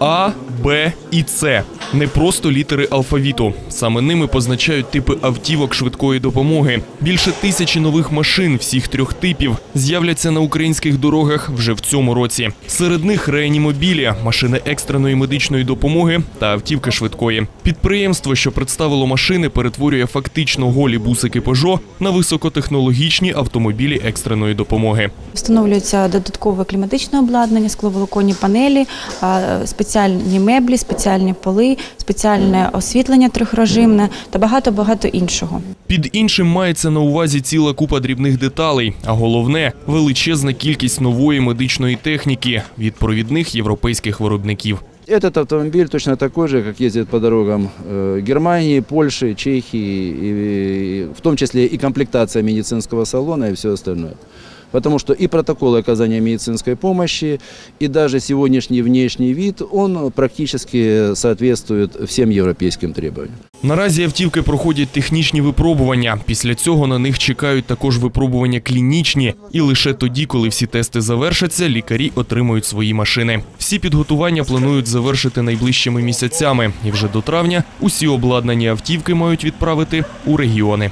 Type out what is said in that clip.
А, Б і С не просто літери алфавіту. Саме ними позначають типи автівок швидкої допомоги. Більше тисячі нових машин всіх трьох типів з'являться на українських дорогах вже в цьому році. Серед них реанімобілі, машини екстреної медичної допомоги та автівки швидкої. Підприємство, що представило машини, перетворює фактично голі бусики Peugeot на високотехнологічні автомобілі екстреної допомоги. Встановлюється додаткове кліматичне обладнання, скловолоконні панелі, спеціальні меблі, спеціальні поли, спеціальне освітлення трьохрежимне та багато-багато іншого. Під іншим мається на увазі ціла купа дрібних деталей, а головне величезна кількість нової медичної техніки від провідних європейських виробників. Этот автомобиль точно такой же, как ездит по дорогам э, Германии, Польши, Чехии, в том числе и комплектация медицинского салона и все остальное. Потому что и протокол оказания медицинской помощи, и даже сегодняшний внешний вид, он практически соответствует всем европейским требованиям. Наразі автівки проходять технічні випробування. Після цього на них чекають також випробування клінічні. І лише тоді, коли всі тести завершаться, лікарі отримують свої машини. Всі підготування планують завершити найближчими місяцями. І вже до травня усі обладнані автівки мають відправити у регіони.